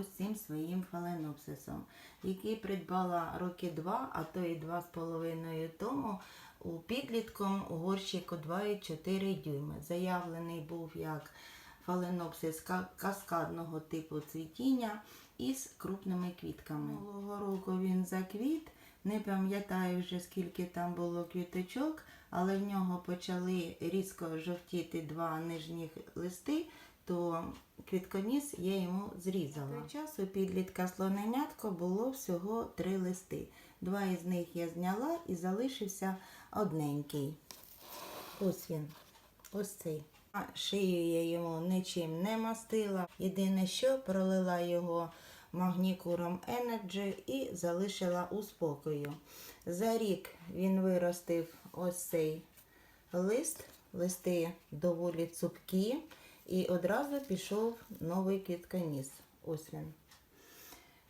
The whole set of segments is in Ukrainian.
ось цим своїм фаленопсисом, який придбала роки два, а то і два з половиною тому у підлітком горщику 2,4 дюйми. Заявлений був як фаленопсис каскадного типу цвітіння із крупними квітками. Минулого року він заквіт. Не пам'ятаю вже скільки там було квіточок, але в нього почали різко жовтіти два нижніх листи, то квітконіс я йому зрізала. Того часу підлітка слоненятко було всього три листи. Два із них я зняла і залишився одненький. Ось він. Ось цей. А шию я йому нічим не мастила. Єдине, що пролила його магнікуром Energy і залишила у спокою. За рік він виростив ось цей лист. Листи доволі цупкі. І одразу пішов новий квітконіс. Ось він.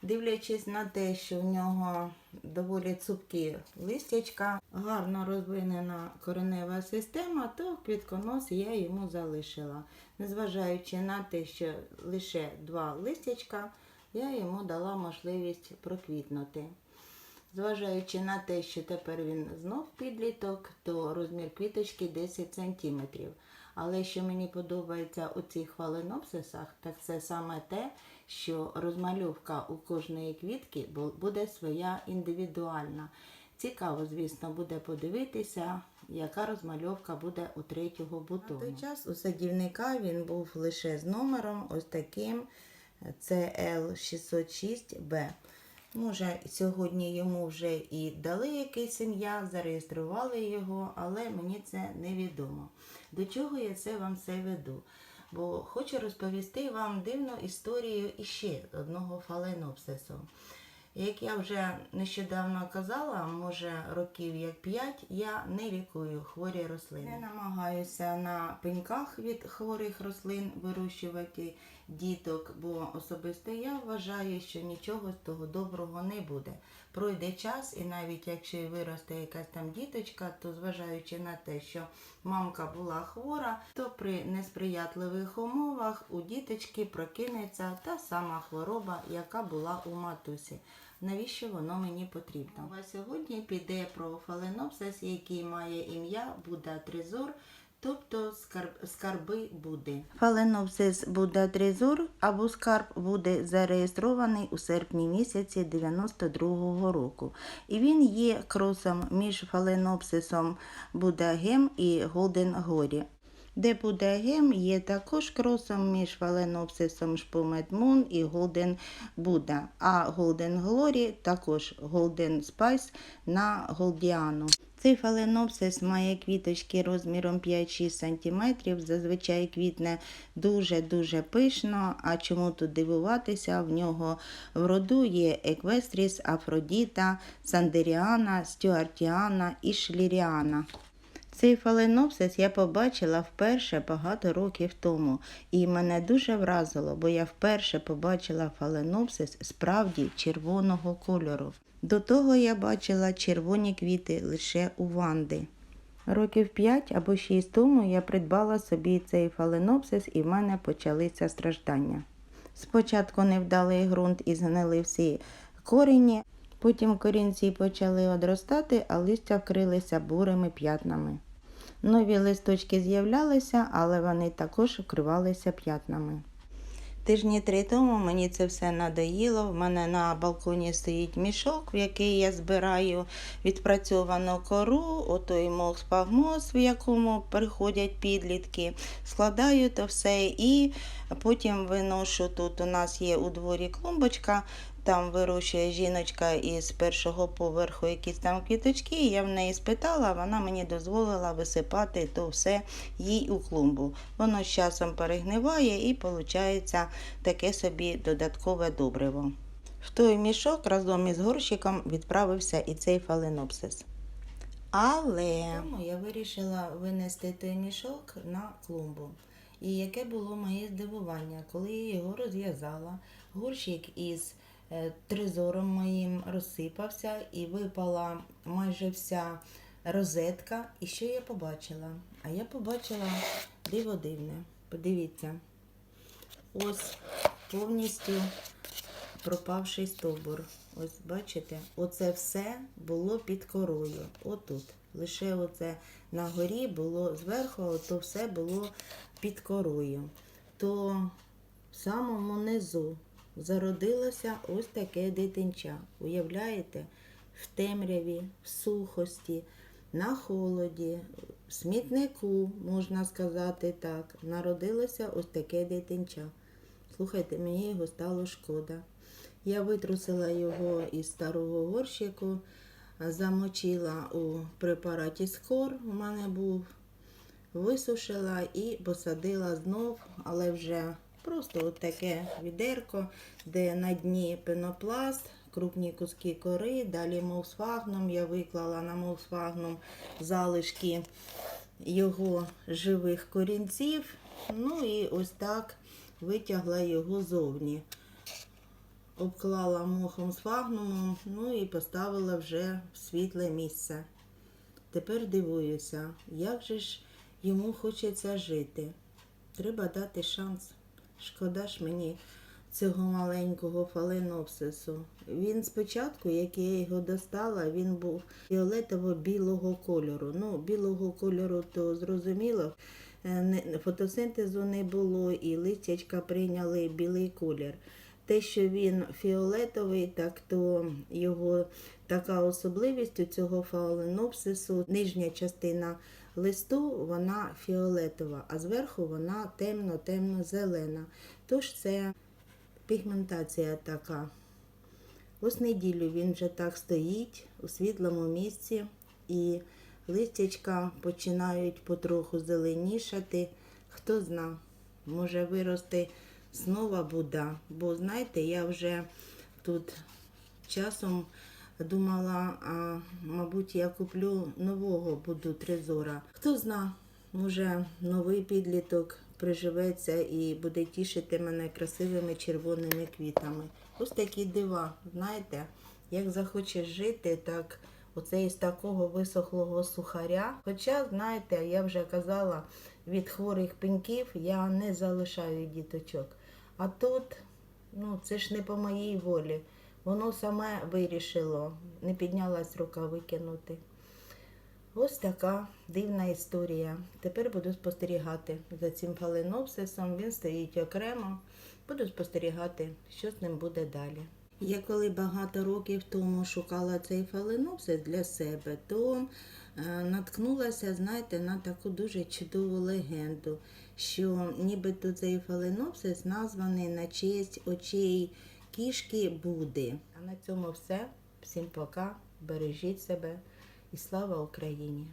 Дивлячись на те, що в нього доволі цупкі листячка, гарно розвинена коренева система, то квітконос я йому залишила. Незважаючи на те, що лише два листячка, я йому дала можливість проквітнути. Зважаючи на те, що тепер він знов підліток, то розмір квіточки 10 см. Але що мені подобається у цих фаленопсисах, так це саме те, що розмальовка у кожної квітки буде своя індивідуальна. Цікаво, звісно, буде подивитися, яка розмальовка буде у третього бутону. На той час у садівника він був лише з номером ось таким CL606B. Може, сьогодні йому вже і дали якесь ім'я, зареєстрували його, але мені це невідомо. До чого я це вам все веду? Бо хочу розповісти вам дивну історію іще одного фаленопсису. Як я вже нещодавно казала, може років як 5, я не лікую хворі рослини. Не намагаюся на пеньках від хворих рослин вирощувати діток, бо особисто я вважаю, що нічого з того доброго не буде. Пройде час, і навіть якщо виросте якась там діточка, то зважаючи на те, що мамка була хвора, то при несприятливих умовах у діточки прокинеться та сама хвороба, яка була у матусі. Навіщо воно мені потрібно? А сьогодні піде про фаленопсис, який має ім'я Будда Трезор, тобто скарб, скарби Будди. Фаленопсис Будда Трезор або скарб буде зареєстрований у серпні місяці 92-го року. І він є кросом між фаленопсисом Будда Гем і Голден Горі. Де буде гем, є також кросом між фаленопсисом Шпумет Мун і Голден Будда, а Голден Глорі також Голден Спайс на Голдіану. Цей фаленопсис має квіточки розміром 5-6 см, зазвичай квітне дуже-дуже пишно, а чому тут дивуватися, в нього в роду є Еквестріс, Афродіта, Сандеріана, Стюартіана і Шліріана. Цей фаленопсис я побачила вперше багато років тому, і мене дуже вразило, бо я вперше побачила фаленопсис справді червоного кольору. До того я бачила червоні квіти лише у Ванди. Років 5 або 6 тому я придбала собі цей фаленопсис і в мене почалися страждання. Спочатку невдалий ґрунт і згнили всі корені, потім корінці почали одростати, а листя вкрилися бурими п'ятнами. Нові листочки з'являлися, але вони також вкривалися п'ятнами. Тижні три тому мені це все надоїло. В мене на балконі стоїть мішок, в який я збираю відпрацьовану кору, отой мох спагмоз, в якому приходять підлітки. Складаю то все і потім виношу тут. У нас є у дворі клумбочка. Там вирощує жіночка із першого поверху якісь там квіточки. Я в неї спитала, вона мені дозволила висипати то все їй у клумбу. Воно з часом перегниває і виходить таке собі додаткове добриво. В той мішок разом із горщиком відправився і цей фаленопсис. Але Тому я вирішила винести той мішок на клумбу. І яке було моє здивування, коли я його розв'язала, горщик із тризором моїм розсипався і випала майже вся розетка. І що я побачила? А я побачила диво дивне. Подивіться. Ось повністю пропавший стовбур. Ось бачите, оце все було під корою. Отут. Лише оце на горі було зверху, то все було під корою. То в самому низу зародилося ось таке дитинча. Уявляєте? В темряві, в сухості, на холоді, в смітнику, можна сказати так, народилося ось таке дитинча. Слухайте, мені його стало шкода. Я витрусила його із старого горщику, замочила у препараті скор, у мене був, висушила і посадила знов, але вже просто от таке відерко, де на дні пенопласт, крупні куски кори, далі мовсфагном. Я виклала на мовсфагном залишки його живих корінців. Ну і ось так витягла його зовні. Обклала мохом з фагнумом, ну і поставила вже в світле місце. Тепер дивуюся, як же ж йому хочеться жити. Треба дати шанс. Шкода ж мені цього маленького фаленопсису. Він спочатку, як я його достала, він був фіолетово-білого кольору. Ну, білого кольору, то зрозуміло, е, фотосинтезу не було і листячка прийняли білий колір. Те, що він фіолетовий, так то його така особливість у цього фаленопсису, нижня частина листу вона фіолетова, а зверху вона темно-темно-зелена. Тож це пігментація така. Ось неділю він вже так стоїть у світлому місці, і листячка починають потроху зеленішати. Хто зна, може вирости знову Буда. Бо знаєте, я вже тут часом думала, а, мабуть, я куплю нового буду трезора. Хто зна, може новий підліток приживеться і буде тішити мене красивими червоними квітами. Ось такі дива, знаєте, як захочеш жити, так оце із такого висохлого сухаря. Хоча, знаєте, я вже казала, від хворих пеньків я не залишаю діточок. А тут, ну, це ж не по моїй волі. Воно саме вирішило, не піднялась рука викинути. Ось така дивна історія. Тепер буду спостерігати за цим фаленопсисом. Він стоїть окремо. Буду спостерігати, що з ним буде далі. Я коли багато років тому шукала цей фаленопсис для себе, то е, наткнулася, знаєте, на таку дуже чудову легенду, що нібито цей фаленопсис названий на честь очей кішки Буди. А на цьому все. Всім пока, бережіть себе і слава Україні!